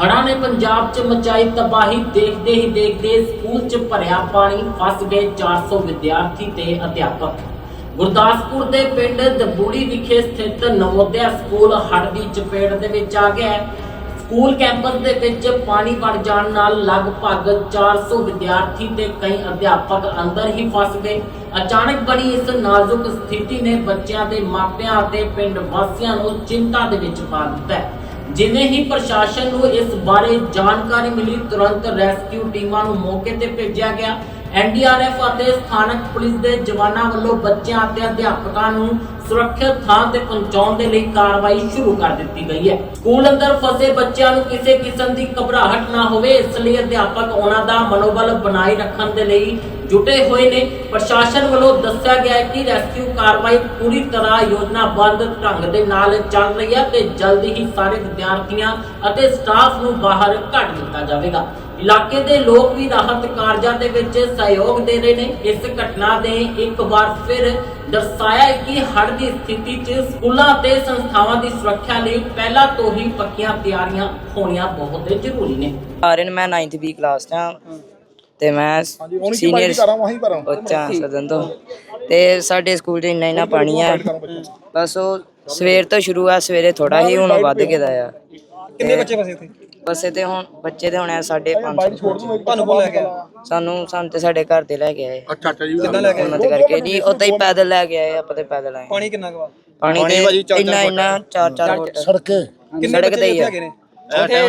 ਹੜ੍ਹਾਂ ਨੇ ਪੰਜਾਬ 'ਚ ਮਚਾਈ ਤਬਾਹੀ, ਦੇਖਦੇ ਹੀ ਦੇਖਦੇ ਸਕੂਲ 'ਚ ਭਰਿਆ ਪਾਣੀ, ਫਸ ਗਏ 400 ਵਿਦਿਆਰਥੀ ਤੇ ਅਧਿਆਪਕ। ਗੁਰਦਾਸਪੁਰ ਦੇ ਪਿੰਡ ਦਬੂੜੀ ਵਿਖੇ ਸਥਿਤ ਨਵੋਦਿਆ ਸਕੂਲ ਹੜ੍ਹ ਦੀ ਚਪੇਟ ਦੇ ਵਿੱਚ ਆ ਗਿਆ ਹੈ। ਸਕੂਲ ਕੈਂਪਸ ਦੇ ਵਿੱਚ ਪਾਣੀ ਵੜ ਜਾਣ ਨਾਲ ਲਗਭਗ 400 ਵਿਦਿਆਰਥੀ ਤੇ ਕਈ ਅਧਿਆਪਕ ਅੰਦਰ ਹੀ ਫਸ ਗਏ। ਅਚਾਨਕ ਬਣੀ ਇਸ ਨਾਜ਼ੁਕ ਸਥਿਤੀ ਨੇ ਬੱਚਿਆਂ ਦੇ ਮਾਪਿਆਂ ਅਤੇ ਪਿੰਡ ਵਾਸੀਆਂ ਨੂੰ ਚਿੰਤਾ ਦੇ ਵਿੱਚ ਪਾ ਦਿੱਤਾ ਹੈ। ਜਿਵੇਂ ਹੀ ਪ੍ਰਸ਼ਾਸਨ ਨੂੰ ਇਸ ਬਾਰੇ ਜਾਣਕਾਰੀ ਮਿਲੀ, ਤੁਰੰਤ ਰੈਸਕਿਊ ਟੀਮਾਂ ਨੂੰ ਮੌਕੇ ਤੇ ਭੇਜਿਆ ਗਿਆ। ਐਨਡੀਆਰਐਫ ਅਤੇ ਸਥਾਨਕ ਪੁਲਿਸ ਦੇ ਜਵਾਨਾਂ ਵੱਲੋਂ ਬੱਚਿਆਂ ਅਤੇ ਅਧਿਆਪਕਾਂ ਨੂੰ ਸੁਰੱਖਿਅਤ ਥਾਂ ਤੇ ਪਹੁੰਚਾਉਣ ਦੇ ਲਈ ਕਾਰਵਾਈ ਸ਼ੁਰੂ ਕਰ ਦਿੱਤੀ ਗਈ ਹੈ। ਸਕੂਲ ਅੰਦਰ ਫਸੇ ਬੱਚਿਆਂ ਨੂੰ ਕਿਸੇ ਕਿਸਮ ਦੀ ਘਬਰਾਹਟ ਨਾ ਹੋਵੇ, ਇਸ ਲਈ ਅਧਿਆਪਕ ਉਹਨਾਂ ਦਾ ਮਨੋਬਲ ਬਣਾਈ ਰੱਖਣ ਦੇ ਲਈ ਜੁਟੇ ਹੋਏ ਨੇ। ਪ੍ਰਸ਼ਾਸਨ ਵੱਲੋਂ ਦੱਸਿਆ ਗਿਆ ਹੈ ਕਿ ਰੈਸਕਿਊ ਕਾਰਵਾਈ ਪੂਰੀ ਤਰ੍ਹਾਂ ਯੋਜਨਾਬੱਧ ਢੰਗ ਦੇ ਨਾਲ ਚੱਲ ਰਹੀ ਹੈ ਤੇ ਜਲਦੀ ਹੀ ਸਾਰੇ ਵਿਦਿਆਰਥੀਆਂ ਅਤੇ ਸਟਾਫ ਨੂੰ ਬਾਹਰ ਕੱਢ ਦਿੱਤਾ ਜਾਵੇਗਾ। ਇਲਾਕੇ ਦੇ ਲੋਕ ਵੀ ਰਾਹਤ ਕਾਰਜਾਂ ਦੇ ਵਿੱਚ ਸਹਿਯੋਗ ਦੇ ਰਹੇ ਨੇ। ਇਸ ਘਟਨਾ ਦੇ ਇੱਕ ਵਾਰ ਫਿਰ ਦਰਸਾਇਆ ਹੈ ਕਿ ਹੜ੍ਹ ਦੀ ਸਥਿਤੀ 'ਚ ਸਕੂਲਾਂ ਅਤੇ ਸੰਸਥਾਵਾਂ ਦੀ ਸੁਰੱਖਿਆ ਲਈ ਪਹਿਲਾਂ ਤੋਂ ਹੀ ਪੱਕੀਆਂ ਤਿਆਰੀਆਂ ਹੋਣੀਆਂ ਬਹੁਤ ਜ਼ਰੂਰੀ ਨੇ। ਆਰਨ ਮੈਂ 9th ਬੀ ਕਲਾਸ 'ਚ ਹਾਂ ਤੇ ਮੈਂ ਸੀਨੀਅਰ ਬੱਚਾ ਸਦਨ ਤੋਂ। ਤੇ ਸਾਡੇ ਸਕੂਲ 'ਚ ਇੰਨਾ ਇੰਨਾ ਪਾਣੀ ਹੈ ਬਸ ਉਹ ਸਵੇਰ ਤੋਂ ਸ਼ੁਰੂ ਆ ਸਵੇਰੇ ਥੋੜਾ ਹੀ ਹੁਣ ਵੱਧ ਗਿਆ ਆ। ਕਿੰਨੇ ਬੱਚੇ ਫਸੇ ਇੱਥੇ? ਬਸ ਤੇ ਹੁਣ ਬੱਚੇ ਤੇ ਹੁਣ ਆ ਸਾਡੇ 500 ਤੁਹਾਨੂੰ ਕੋਲ ਲੈ ਗਿਆ ਸਾਨੂੰ ਸਾਨੂੰ ਤੇ ਸਾਡੇ ਘਰ ਦੇ ਲੈ ਕੇ ਆਏ। ਅੱਛਾ ਅੱਛਾ ਜੀ ਕਿੱਦਾਂ ਲੈ ਕੇ ਆਏ? ਹਿੰਮਤ ਕਰਕੇ ਜੀ ਉਦਾਂ ਹੀ ਪੈਦਲ ਲੈ ਕੇ ਆਏ ਆਪਾਂ ਤੇ ਪੈਦਲ ਆਏ। ਪਾਣੀ ਕਿੰਨਾ ਕੁ ਵਾ? ਪਾਣੀ ਦੇ ਇੰਨਾ ਇੰਨਾ 4-4 ਫੁੱਟ। ਸੜਕ। ਸੜਕ ਤੇ ਹੀ ਆ। ਹੈਗੇ ਨੇ?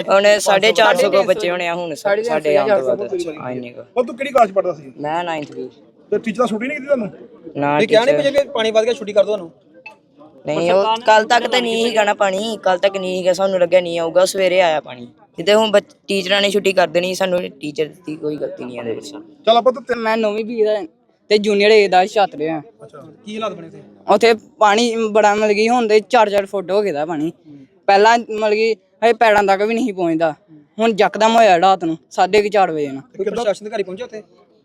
ਹੁਣ 450 ਕੋ ਬੱਚੇ ਹੋਣੇ ਆ ਹੁਣ ਸਾਡੇ ਆਉਣ ਤੋਂ ਬਾਅਦ ਆ ਇੰਨੇ ਕੋ ਉਹ ਤੂੰ ਕਿਹੜੀ ਕਲਾਸ ਪੜਦਾ ਸੀ? ਮੈਂ 9th ਬੀ ਤੇ ਟੀਚਰ ਛੁੱਟੀ ਨਹੀਂ ਕੀਤੀ ਤੁਹਾਨੂੰ? ਨਾ ਇਹ ਕਿਹਾ ਨਹੀਂ ਕਿ ਪਾਣੀ ਵੱਧ ਗਿਆ ਛੁੱਟੀ ਕਰ ਦੋ ਤੁਹਾਨੂੰ। ਨਹੀਂ ਉਹ ਕੱਲ ਤੱਕ ਤਾਂ ਨਹੀਂ ਸੀਗਾ ਨਾ ਪਾਣੀ ਕੱਲ ਤੱਕ ਨਹੀਂ ਸੀਗਾ ਸਾਨੂੰ ਲੱਗਿਆ ਨਹੀਂ ਆਊਗਾ ਸਵੇਰੇ ਆਇਆ ਪਾਣੀ। ਜਿੱਦੇ ਹੁਣ ਬੱਚ- ਟੀਚਰਾਂ ਨੇ ਛੁੱਟੀ ਕਰ ਦੇਣੀ ਸਾਨੂੰ ਟੀਚਰ ਦੀ ਕੋਈ ਗਲਤੀ ਨਹੀਂ ਇਹਦੇ ਵਿੱਚ। ਚੱਲ ਆਪਾਂ ਤਾਂ ਮੈਂ ਨੌਵੀਂ ਬੀ ਦਾ ਤੇ ਜੂਨੀਅਰ ਏ ਦਾ ਛਾਤਰ ਆ ਕੀ ਹਾਲਾਤ ਬਣੇ ਤੇ ਉੱਥੇ ਪਾਣੀ ਬੜਾ ਮਿਲ ਗਈ ਹੁਣ ਦੇ 4-4 ਫੁੱਟ ਹੋ ਗਿਆ ਦਾ ਪਾਣੀ। ਪਹਿਲਾਂ ਮਿਲ ਗਈ ਹਏ ਪੈੜਾਂ ਤੱਕ ਵੀ ਨਹੀਂ ਪਹੁੰਚਦਾ। ਹੁਣ ਯਕਦਮ ਹੋਇਆ ਰਾਤ ਨੂੰ 4:30 ਵਜੇ ਕੋਈ ਪ੍ਰਸ਼ਾਸਨ ਅਧਿਕਾਰੀ ਪਹੁੰਚੇ ਉੱਥੇ?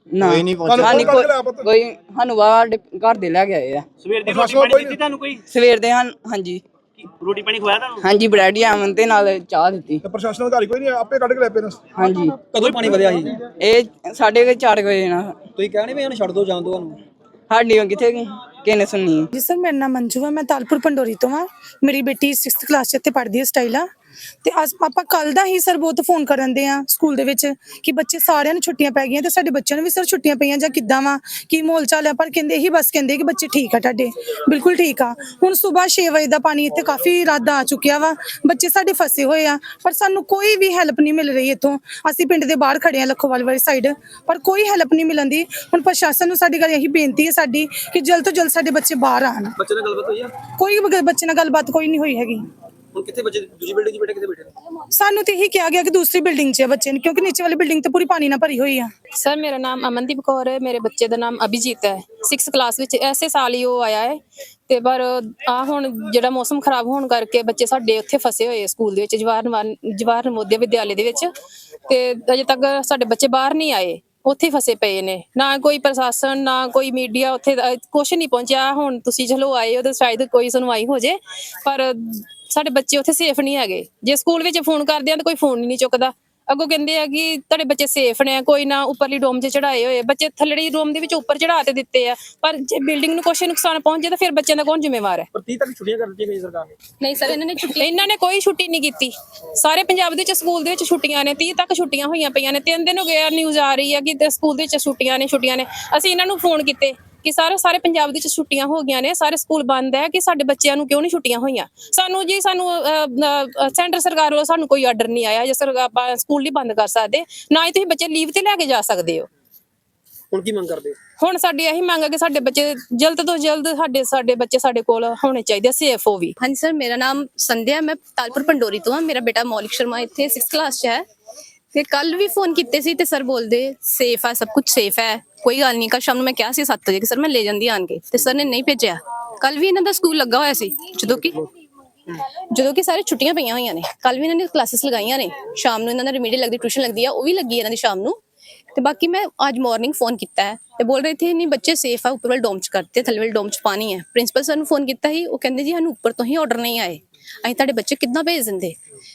ਨਾ। ਕੋਈ ਨਹੀਂ ਤੁਹਾਨੂੰ ਪਹੁੰਚਿਆ ਫੋਨ ਕਰਕੇ ਲਿਆ ਪੁੱਤ। ਕੋਈ ਸਾਨੂੰ ਬਾਹਰ ਦੇ ਘਰ ਦੇ ਲੈ ਕੇ ਆਏ ਆ। ਸਵੇਰ ਦੀ ਰੋਟੀ ਪਾਣੀ ਦਿੱਤੀ ਤੁਹਾਨੂੰ ਸਵੇਰ ਦੇ ਹਨ ਹਾਂਜੀ। ਰੋਟੀ ਪਾਣੀ ਖਵਾਇਆ ਤੁਹਾਨੂੰ? ਹਾਂਜੀ ਬ੍ਰੈਡ ਜਾਮਨ ਤੇ ਨਾਲ ਚਾਹ ਦਿੱਤੀ। ਤੇ ਪ੍ਰਸ਼ਾਸਨ ਅਧਿਕਾਰੀ ਕੋਈ ਨਹੀਂ ਆਇਆ, ਆਪੇ ਕੱਢ ਕੇ ਲੈ ਪੇਰੈਂਟਸ ਹਾਂਜੀ। ਕਦੋਂ ਪਾਣੀ ਵਧਿਆ ਸੀ? ਇਹ ਸਾਢੇ ਕੁ ਚਾਰ ਵਜੇ ਨਾਲ। ਤੁਸੀਂ ਕਹਿ ਨਹੀਂ ਵੀ ਇਹਨੂੰ ਛੱਡ ਦੋ ਜਾਣ ਦੋ ਉਹਨੂੰ ਸਾਡੀ ਉਹ ਕਿੱਥੇ ਗਈ? ਕਿਹਨੇ ਸੁਣਨੀ ਜੀ ਸਰ ਮੇਰਾ ਨਾਮ ਮੰਜੂ ਹੈ ਮੈਂ ਤਾਲਪੁਰ ਪੰਡੋਰੀ ਤੋਂ ਹਾਂ ਮੇਰੀ ਬੇਟੀ 6th ਕਲਾਸ ਚ ਇੱਥੇ ਪੜ੍ਹਦੀ ਹੈ ਸਟਾਈਲਾ। ਤੇ ਅੱਜ ਆਪਾਂ ਕੱਲ ਦਾ ਹੀ ਸਰ ਬਹੁਤ ਫੋਨ ਕਰਨ ਦੇ ਆ ਸਕੂਲ ਦੇ ਵਿੱਚ ਕਿ ਬੱਚੇ ਸਾਰਿਆਂ ਨੂੰ ਛੁੱਟੀਆਂ ਪੈ ਗਈਆਂ ਤੇ ਸਾਡੇ ਬੱਚਿਆਂ ਨੂੰ ਵੀ ਸਰ ਛੁੱਟੀਆਂ ਪਈਆਂ ਜਾਂ ਕਿੱਦਾਂ ਵਾ ਕੀ ਮਾਹੌਲ ਚਾਲ ਹੈ ਪਰ ਕਹਿੰਦੇ ਇਹੀ ਬਸ ਕਹਿੰਦੇ ਕਿ ਬੱਚੇ ਠੀਕ ਆ ਤੁਹਾਡੇ ਬਿਲਕੁਲ ਠੀਕ ਆ। ਹੁਣ ਸਵੇਰ 6 ਵਜੇ ਦਾ ਪਾਣੀ ਇੱਥੇ ਕਾਫੀ ਰੱਦ ਆ ਚੁੱਕਿਆ ਵਾ ਬੱਚੇ ਸਾਡੇ ਫਸੇ ਹੋਏ ਆ ਪਰ ਸਾਨੂੰ ਕੋਈ ਵੀ ਹੈਲਪ ਨਹੀਂ ਮਿਲ ਰਹੀ ਇੱਥੋਂ। ਅਸੀਂ ਪਿੰਡ ਦੇ ਬਾਹਰ ਖੜੇ ਆ ਲੱਖੋਵਾਲ ਵਾਲੀ ਸਾਈਡ ਪਰ ਕੋਈ ਹੈਲਪ ਨਹੀਂ ਮਿਲਣ ਦੀ। ਹੁਣ ਪ੍ਰਸ਼ਾਸਨ ਨੂੰ ਸਾਡੀ ਗੱਲ ਇਹੀ ਬੇਨਤੀ ਹੈ ਸਾਡੀ ਕਿ ਜਲਦ ਤੋਂ ਜਲਦ ਸਾਡੇ ਬੱਚੇ ਬਾਹਰ ਆਣ ਬੱਚੇ ਨਾਲ ਗੱਲਬਾਤ ਹੋਈ ਆ? ਕੋਈ ਬੱਚੇ ਨਾਲ ਗੱਲਬਾਤ ਕੋਈ ਨਹੀਂ ਹੋਈ ਹੈਗੀ। ਹੁਣ ਕਿੱਥੇ ਬੱਚੇ ਦੂਜੀ ਬਿਲਡਿੰਗ 'ਚ ਬੈਠੇ ਕਿੱਥੇ ਬੈਠੇ ਨੇ? ਸਾਨੂੰ ਤੇ ਇਹੀ ਕਿਹਾ ਗਿਆ ਕਿ ਦੂਸਰੀ ਬਿਲਡਿੰਗ 'ਚ ਹੈ ਬੱਚੇ ਨੇ ਕਿਉਂਕਿ ਨੀਚੇ ਵਾਲੀ ਬਿਲਡਿੰਗ ਤੇ ਪੂਰੀ ਪਾਣੀ ਨਾਲ ਭਰੀ ਹੋਈ ਆ। ਸਰ ਮੇਰਾ ਨਾਮ ਅਮਨਦੀਪ ਕੌਰ ਹੈ ਮੇਰੇ ਬੱਚੇ ਦਾ ਨਾਮ ਅਭਿਜੀਤ ਹੈ। 6th ਕਲਾਸ ਵਿੱਚ ਐਸੇ ਸਾਲ ਹੀ ਉਹ ਆਇਆ ਹੈ ਤੇ ਪਰ ਆ ਹੁਣ ਜਿਹੜਾ ਮੌਸਮ ਖਰਾਬ ਹੋਣ ਕਰਕੇ ਬੱਚੇ ਸਾਡੇ ਉੱਥੇ ਫਸੇ ਹੋਏ ਆ ਸਕੂਲ ਦੇ ਵਿੱਚ ਜਵਾਹਰ ਨਵਾਨ- ਜਵਾਹਰ ਨਵੋਦਿਆ ਵਿਦਿਆਲੇ ਦੇ ਵਿੱਚ। ਤੇ ਅਜੇ ਤੱਕ ਸਾਡੇ ਬੱਚੇ ਬਾਹਰ ਨਹੀਂ ਆਏ। ਉੱਥੇ ਫਸੇ ਪਏ ਨੇ। ਨਾ ਕੋਈ ਪ੍ਰਸ਼ਾਸਨ, ਨਾ ਕੋਈ ਮੀਡੀਆ ਉੱਥੇ ਕੁਝ ਨਹੀਂ ਪਹੁੰਚਿਆ। ਹੁਣ ਤੁਸੀਂ ਚਲੋ ਆਏ ਹੋ ਤਾਂ ਸ਼ਾਇਦ ਕੋਈ ਸੁਣਵਾਈ ਹੋ ਜੇ, ਪਰ ਸਾਡੇ ਬੱਚੇ ਉੱਥੇ ਸੇਫ ਨਹੀਂ ਹੈਗੇ। ਜੇ ਸਕੂਲ ਵਿੱਚ ਫੋਨ ਕਰਦੇ ਆ ਤਾਂ ਕੋਈ ਫੋਨ ਹੀ ਨਹੀਂ ਚੁੱਕਦਾ। ਅੱਗੋਂ ਕਹਿੰਦੇ ਆ ਕਿ ਤੁਹਾਡੇ ਬੱਚੇ ਸੇਫ ਨੇ ਕੋਈ ਨਾ ਉੱਪਰਲੀ ਡੋਮ 'ਚ ਚੜਾਏ ਹੋਏ ਬੱਚੇ ਥੱਲੜੀ ਡੋਮ ਦੇ ਵਿੱਚ ਉੱਪਰ ਚੜਾ ਤੇ ਦਿੱਤੇ ਆ। ਪਰ ਜੇ ਬਿਲਡਿੰਗ ਨੂੰ ਕੁਛ ਨੁਕਸਾਨ ਪਹੁੰਚੇ ਤਾਂ ਫਿਰ ਬੱਚਿਆਂ ਦਾ ਕੌਣ ਜ਼ਿੰਮੇਵਾਰ ਹੈ? ਪਰ 30 ਤੱਕ ਛੁੱਟੀਆਂ ਕਰ ਦਿੱਤੀਆਂ ਗਈ ਸਰਕਾਰ ਨੇ। ਨਹੀਂ ਸਰ ਇਹਨਾਂ ਨੇ ਛੁੱਟੀ ਇਹਨਾਂ ਨੇ ਕੋਈ ਛੁੱਟੀ ਨਹੀਂ ਕੀਤੀ। ਸਾਰੇ ਪੰਜਾਬ ਦੇ ਵਿੱਚ ਸਕੂਲ ਦੇ ਵਿੱਚ ਛੁੱਟੀਆਂ ਨੇ 30 ਤੱਕ ਛੁੱਟੀਆਂ ਹੋਈਆਂ ਪਈਆਂ ਨੇ। ਤਿੰਨ ਦਿਨ ਹੋ ਗਏ ਆ ਨਿਊਜ਼ ਆ ਰਹੀ ਆ ਕਿ ਤੇ ਸਕੂਲ ਦੇ ਵਿੱਚ ਛੁੱਟੀਆਂ ਨੇ ਛੁੱਟੀਆਂ ਨੇ। ਅਸੀਂ ਇਹਨਾਂ ਨੂੰ ਫੋਨ ਕੀਤੇ। ਕਿ ਸਾਰੇ ਸਾਰੇ ਪੰਜਾਬ ਦੇ ਵਿੱਚ ਛੁੱਟੀਆਂ ਹੋ ਗਈਆਂ ਨੇ ਸਾਰੇ ਸਕੂਲ ਬੰਦ ਹੈ ਕਿ ਸਾਡੇ ਬੱਚਿਆਂ ਨੂੰ ਕਿਉਂ ਨਹੀਂ ਛੁੱਟੀਆਂ ਹੋਈਆਂ? ਸਾਨੂੰ ਜੀ ਸਾਨੂੰ ਸੈਂਟਰ ਸਰਕਾਰ ਵੱਲੋਂ ਸਾਨੂੰ ਕੋਈ ਆਰਡਰ ਨਹੀਂ ਆਇਆ ਜੇ ਸਰ ਆਪਾਂ ਸਕੂਲ ਨਹੀਂ ਬੰਦ ਕਰ ਸਕਦੇ ਨਾ ਹੀ ਤੁਸੀਂ ਬੱਚੇ ਲੀਵ ਤੇ ਲੈ ਕੇ ਜਾ ਸਕਦੇ ਹੋ। ਹੁਣ ਕੀ ਮੰਗ ਕਰਦੇ ਹੋ? ਹੁਣ ਸਾਡੀ ਇਹੀ ਮੰਗ ਹੈ ਕਿ ਸਾਡੇ ਬੱਚੇ ਜਲਦ ਤੋਂ ਜਲਦ ਸਾਡੇ ਸਾਡੇ ਬੱਚੇ ਸਾਡੇ ਕੋਲ ਹੋਣੇ ਚਾਹੀਦੇ ਸੇਫ ਹੋ ਵੀ। ਹਾਂਜੀ ਸਰ ਮੇਰਾ ਨਾਮ ਸੰਧਿਆ ਮੈਂ ਤਾਲਪੁਰ ਪੰਡੋਰੀ ਤੋਂ ਹਾਂ ਮੇਰਾ ਬੇਟਾ ਮੌਲਿਕ ਸ਼ਰਮਾ ਇੱਥੇ 6th ਕਲਾਸ 'ਚ ਹੈ। ਤੇ ਕੱਲ ਵੀ ਫੋਨ ਕੀਤੇ ਸੀ ਤੇ ਸਰ ਬੋਲਦੇ ਸੇਫ ਹੈ ਸਭ ਕੁਝ ਸੇਫ ਹੈ। ਕੋਈ ਗੱਲ ਨਹੀਂ ਕੱਲ ਸ਼ਾਮ ਨੂੰ ਮੈਂ ਕਿਹਾ ਸੀ 7 ਵਜੇ ਕਿ ਸਰ ਮੈਂ ਲੈ ਜਾਂਦੀ ਆਣ ਕੇ, ਤੇ ਸਰ ਨੇ ਨਹੀਂ ਭੇਜਿਆ। ਕੱਲ ਵੀ ਇਹਨਾਂ ਦਾ ਸਕੂਲ ਲੱਗਾ ਹੋਇਆ ਸੀ, ਜਦੋਂ ਕਿ ਜਦੋਂ ਕਿ ਸਾਰੇ ਛੁੱਟੀਆਂ ਪਈਆਂ ਹੋਈਆਂ ਨੇ ਕੱਲ ਵੀ ਇਹਨਾਂ ਨੇ ਕਲਾਸਿਸ ਲਗਾਈਆਂ ਨੇ, ਸ਼ਾਮ ਨੂੰ ਇਹਨਾਂ ਦਾ ਰਿਮੀਡੀਅਲ ਲੱਗਦੀ ਟਿਊਸ਼ਨ ਲੱਗਦੀ ਆ, ਉਹ ਵੀ ਲੱਗੀ ਇਹਨਾਂ ਦੀ ਸ਼ਾਮ ਨੂੰ। ਤੇ ਬਾਕੀ ਮੈਂ ਅੱਜ ਮਾਰਨਿੰਗ ਫੋਨ ਕੀਤਾ ਹੈ, ਤੇ ਬੋਲ ਰਹੇ ਥੇ ਨਹੀਂ ਬੱਚੇ ਸੇਫ ਆ, ਉੱਪਰ ਵਾਲੇ ਡੋਮ ਚ ਕਰਤੇ, ਥੱਲੇ ਵਾਲੇ ਡੋਮ ਚ ਪਾਣੀ ਹੈ। ਪ੍ਰਿੰਸੀਪਲ ਸਰ ਨੂੰ ਫੋਨ ਕੀਤਾ ਸੀ, ਉਹ ਕਹਿੰਦੇ ਜੀ ਸਾਨੂੰ ਉੱਪਰ ਤੋਂ ਹੀ ਆਰਡਰ ਨਹੀਂ ਆਏ। ਅਸੀਂ ਤੁਹਾਡੇ ਬੱਚੇ ਕਿੱਦਾਂ ਭੇਜ ਦਿੰਦੇ?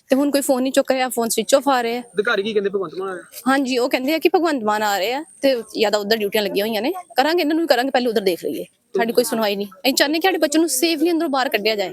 ਤੇ ਹੁਣ ਕੋਈ ਫੋਨ ਨਹੀਂ ਚੁੱਕ ਰਿਹਾ ਫੋਨ ਸਵਿਚ ਆਫ ਆ ਰਿਹਾ ਅਧਿਕਾਰੀ ਕੀ ਕਹਿੰਦੇ? ਭਗਵੰਤ ਮਾਨ ਹਾਂਜੀ ਉਹ ਕਹਿੰਦੇ ਆ ਕਿ ਭਗਵੰਤ ਮਾਨ ਆ ਰਹੇ ਆ ਤੇ ਜਾਂ ਤਾਂ ਉਧਰ ਡਿਊਟੀਆਂ ਲੱਗੀਆਂ ਹੋਈਆਂ ਨੇ। ਕਰਾਂਗੇ ਇਹਨਾਂ ਨੂੰ ਵੀ ਕਰਾਂਗੇ ਪਹਿਲੇ ਉਧਰ ਦੇਖ ਲਈਏ। ਸਾਡੀ ਕੋਈ ਸੁਣਵਾਈ ਨਹੀਂ। ਅਸੀਂ ਚਾਹੁੰਦੇ ਕਿ ਸਾਡੇ ਬੱਚੇ ਨੂੰ ਸੇਫਲੀ ਅੰਦਰੋਂ ਬਾਹਰ ਕੱਢਿਆ ਜਾਏ।